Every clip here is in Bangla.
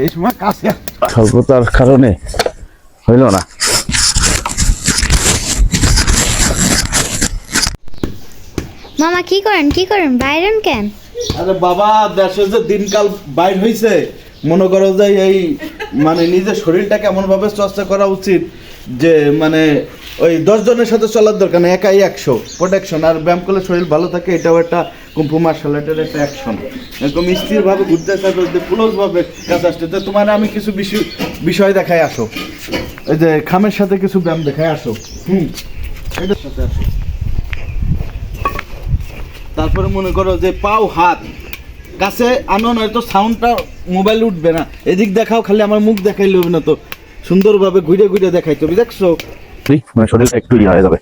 এই সময় কাছে স্বল্পতার কারণে হইল না। মামা কি করেন? কি করেন? বাইরেন কেন? আরে বাবা দেশে যে দিনকাল বাইর হইছে মনে করো যে এই মানে নিজের শরীরটা কেমন ভাবে চর্চা করা উচিত যে মানে ওই দশ জনের সাথে চলার দরকার একাই একশো প্রোটেকশন আর ব্যায়াম করলে শরীর ভালো থাকে এটাও একটা কুম্ফু মার্শাল আর্টের একটা অ্যাকশন এরকম স্থিরভাবে ঘুরতে থাকবে যদি ক্লোজভাবে কাজ আসতে তো তোমার আমি কিছু বিষয় বিষয় দেখাই আসো। এই যে খামের সাথে কিছু ব্যায়াম দেখায় আসো। হুম। এটার সাথে আসো। তারপরে মনে করো যে পাও, হাত। কাছে আনো, নয়তো সাউন্ডটা মোবাইল উঠবে না। এদিক দেখাও, খালি আমার মুখ দেখাইলে হবে না তো। সুন্দরভাবে ঘুরে ঘুরে দেখাইতে হবে। দেখছ? মানে শরীরটা একটু ইয়ে হয়ে যাবে।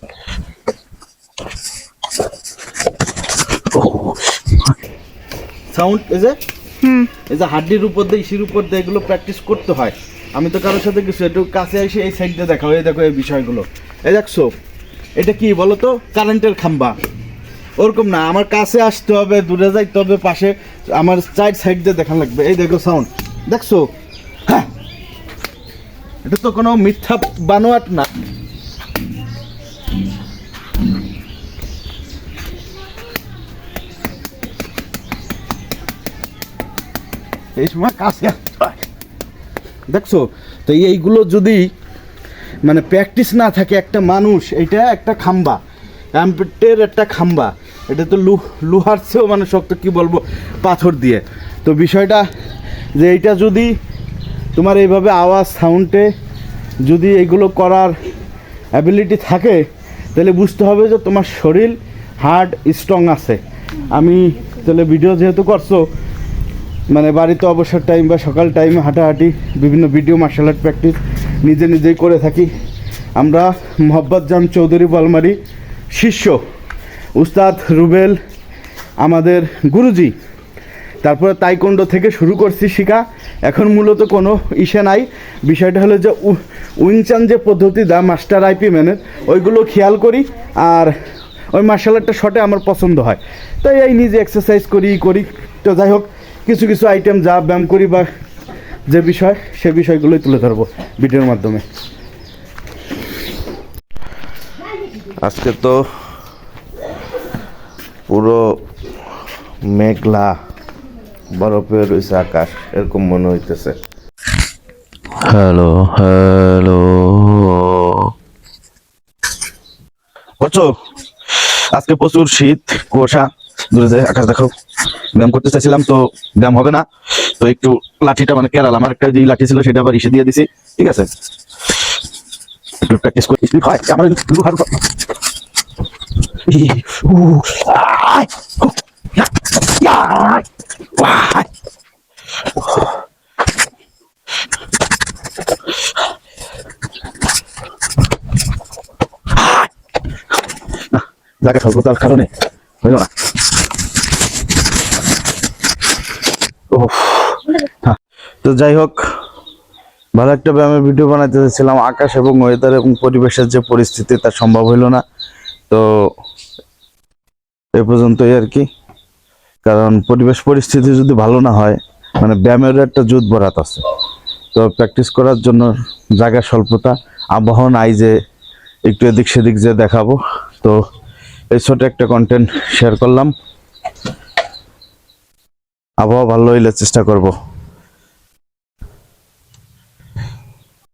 সাউন্ড এই যে হুম। এই যে হাড্ডির উপর দিয়ে ইসির উপর দিয়ে এগুলো প্র্যাকটিস করতে হয়। আমি তো কারোর সাথে কিছু একটু কাছে এসে এই সাইড দিয়ে দেখাও এই দেখো এই বিষয়গুলো। এই দেখছ এটা কি বলো তো? কারেন্টের খাম্বা। ওরকম না আমার কাছে আসতে হবে দূরে যাইতে হবে পাশে আমার সাইড সাইড দিয়ে দেখা লাগবে। এই দেখো সাউন্ড দেখছ হ্যাঁ। এটা তো কোনো মিথ্যা বানোয়াট না। এই সময় কাছে হয়। দেখছ? তো এইগুলো যদি মানে প্র্যাকটিস না থাকে একটা মানুষ এটা একটা খাম্বা। অ্যাম্পেটের একটা খাম্বা। এটা তো লু লোহার চেয়েও মানে শক্ত কি বলব পাথর দিয়ে। তো বিষয়টা যে এইটা যদি তোমার এইভাবে আওয়াজ সাউন্ডে যদি এইগুলো করার অ্যাবিলিটি থাকে তাহলে বুঝতে হবে যে তোমার শরীর হার্ড স্ট্রং আছে। আমি তাহলে ভিডিও যেহেতু করছ মানে বাড়িতে অবসর টাইম বা সকাল টাইমে হাঁটাহাঁটি, বিভিন্ন ভিডিও মার্শাল আর্ট প্র্যাকটিস নিজে নিজেই করে থাকি। আমরা মোহাম্মদ জাম চৌধুরী বলমারি শিষ্য উস্তাদ রুবেল, আমাদের গুরুজি। তারপরে তাইকন্ড থেকে শুরু করছি শিখা। এখন মূলত কোনো ইসে নাই। বিষয়টা হলো যে উইনচান যে পদ্ধতি, দা মাস্টার আইপি ম্যানের, ওইগুলো খেয়াল করি আর ওই মার্শাল আর্টটা শটে আমার পছন্দ হয়। তাই এই নিজে এক্সারসাইজ করি করি। তো যাই হোক কিছু কিছু আইটেম যা ব্যায়াম করি বা যে বিষয় সে বিষয়গুলোই তুলে ধরবো ভিডিওর মাধ্যমে। আজকে তো পুরো মেঘলা বরফে রয়েছে আকাশ এরকম মনে হইতেছে। Hello hello. আজকে প্রচুর শীত কুয়াশা। দূরে যায় আকাশ দেখো ব্যায়াম করতে চাইছিলাম, তো ব্যায়াম হবে না। তো একটু লাঠিটা মানে কেরাল, আমার একটা যে লাঠি ছিল, সেটা আবার ইসে দিয়ে দিছি। ঠিক আছে? একটু প্র্যাকটিস করে। স্লিপ হয়? আমার। জায়গা স্বল্পতার কারণে হইল না উফ। হ্যাঁ, তো যাই হোক, ভালো একটা ব্যায়ামের ভিডিও বানাতে চাইছিলাম আকাশ এবং ওয়েদার এবং পরিবেশের যে পরিস্থিতি তা সম্ভব হইল না। তো এ পর্যন্তই আর কি। কারণ পরিবেশ পরিস্থিতি যদি ভালো না হয় মানে ব্যায়ামের একটা জুত বরাত আছে। তো প্র্যাকটিস করার জন্য জায়গা স্বল্পতা, আবহাওয়া নাই যে একটু এদিক সেদিক যে দেখাবো। তো এই ছোট একটা কন্টেন্ট শেয়ার করলাম। আবহাওয়া ভালো হইলে চেষ্টা করব।